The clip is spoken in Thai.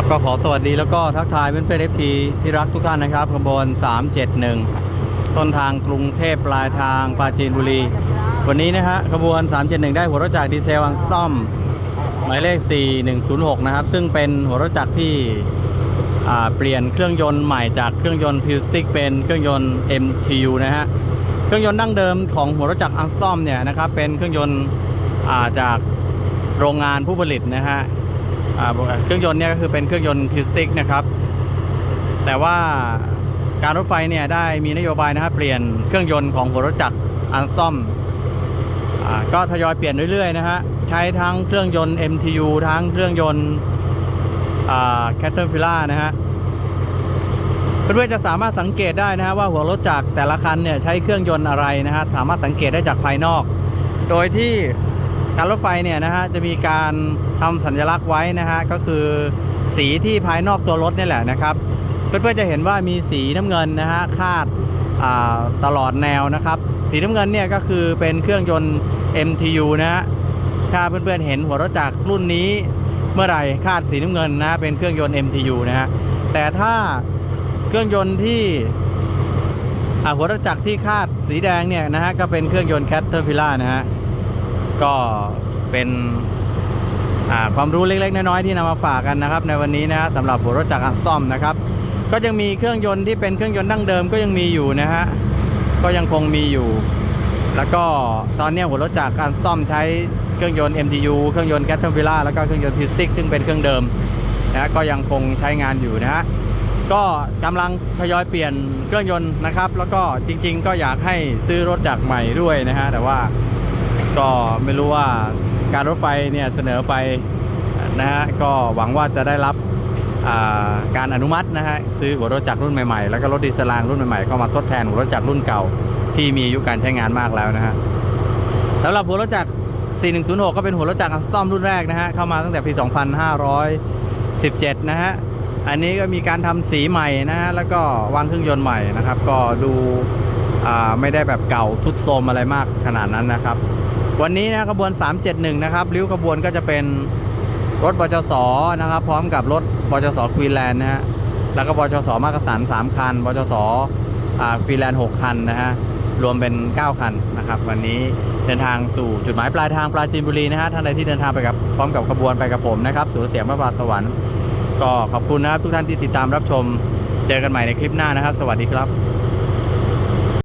ครับก็ขอสวัสดีแล้วก็ทักทายเพื่อนเพื่อนเอฟทีที่รักทุกท่านนะครับขบวน 371 ต้นทางกรุงเทพปลายทางปราจีนบุรี วันนี้นะฮะขบวน 371 ได้หัวรถจักรดีเซลอันสตอมหมายเลข 4106 นะครับ ซึ่งเป็นหัวรถจักรที่เปลี่ยนเครื่องยนต์ใหม่จากเครื่องยนต์พิวสติกเป็นเครื่องยนต์ MTU นะฮะเครื่องยนต์ดั้งเดิมของหัวรถจักรอันสตอมเนี่ยนะครับเป็นเครื่องยนต์จากโรงงานผู้ผลิตนะฮะ เครื่องยนต์เนี่ยก็คือเป็นเครื่องยนต์พิวสติกนะครับ แต่ว่าการรถไฟเนี่ยได้มีนโยบายนะครับ เปลี่ยนเครื่องยนต์ของหัวรถจักรอันซ่อมก็ทยอยเปลี่ยนเรื่อยๆนะฮะใช้ทั้งเครื่องยนต์ MTU ทั้งเครื่องยนต์แคทเทอร์พิล่านะฮะเพื่อนๆจะสามารถสังเกตได้นะฮะว่าหัวรถจักรแต่ละคันเนี่ยใช้เครื่องยนต์อะไรนะฮะสามารถสังเกตได้จากภายนอก โดยที่ การรถไฟเนี่ยนะฮะจะมีการทำสัญลักษณ์ไว้นะฮะก็คือสีที่ภายนอกตัวรถนี่แหละนะครับ เพื่อนๆจะเห็นว่ามีสีน้ำเงินนะฮะคาดาตลอดแนวนะครับ สีน้ำเงินเนี่ยก็คือเป็นเครื่องยนต์ MTU นะฮะถ้าเพื่อนๆเห็นหัวรถจักรรุ่นนี้เมื่อไหร่คาดสีน้ำเงินนะฮะเป็นเครื่องยนต์ MTU นะฮะแต่ถ้าเครื่องยนต์ที่หัวรถจักรที่คาดสีแดงเนี่ยนะฮะก็เป็นเครื่องยนต์ Caterpillar นะฮะ ก็เป็นความรู้เล็กๆ น้อยๆที่นำมาฝากกันนะครับ ในวันนี้นะสำหรับหัวรถจักรซ่อมนะครับ ก็ยังมีเครื่องยนต์ที่เป็นเครื่องยนต์ดั้งเดิมก็ยังมีอยู่นะฮะก็ยังคงมีอยู่ แล้วก็ตอนนี้หัวรถจักรการซ่อมใช้เครื่องยนต์ MTU เครื่องยนต์ Caterpillar แล้วก็เครื่องยนต์พิสติกซึ่งเป็นเครื่องเดิมนะก็ยังคงใช้งานอยู่นะฮะก็กำลังทยอยเปลี่ยนเครื่องยนต์นะครับ แล้วก็จริง ๆ ก็อยากให้ซื้อรถจักรใหม่ด้วยนะฮะแต่ว่า ก็ไม่รู้ว่าการรถไฟเนี่ยเสนอไปนะฮะก็หวังว่าจะได้รับาการอนุมัตินะฮะซื้อหัวรถจักรรุ่นใหม่ๆ แล้วก็รถดีเซลรางรุ่นใหม่ๆเข้ามาทดแทนหัวรถจักรรุ่นเก่าที่มีอายุการใช้งานมากแล้วนะฮะสำหรับหัวรถจักร 4106 ก็เป็นหัวรถจักรอัสตอมรุ่นแรกนะฮะเข้ามาตั้งแต่ปี 2517 นะฮะอันนี้ก็มีการทำสีใหม่นะฮะแล้วก็วางเครื่องยนต์ใหม่นะครับ ก็ดูไม่ได้แบบเก่าทรุดโทรมอะไรมากขนาดนั้นนะครับ วันนี้นะขบวน 371 นะครับริ้วขบวนก็จะเป็นรถบจสนะครับ พร้อมกับรถบจสควีนแลนด์นะฮะแล้วก็บจสมากสัน3คันบจสควีนแลนด์6คันนะฮะรวมเป็น 9 คันนะครับ วันนี้เดินทางสู่จุดหมายปลายทางปราจีนบุรีนะฮะท่านใดที่เดินทางไปกับพร้อมกับขบวนไปกับผมนะครับสู่เสียงพระบาทสวรรค์ก็ขอบคุณนะครับทุกท่านที่ติดตามรับชม เจอกันใหม่ในคลิปหน้านะครับ สวัสดีครับ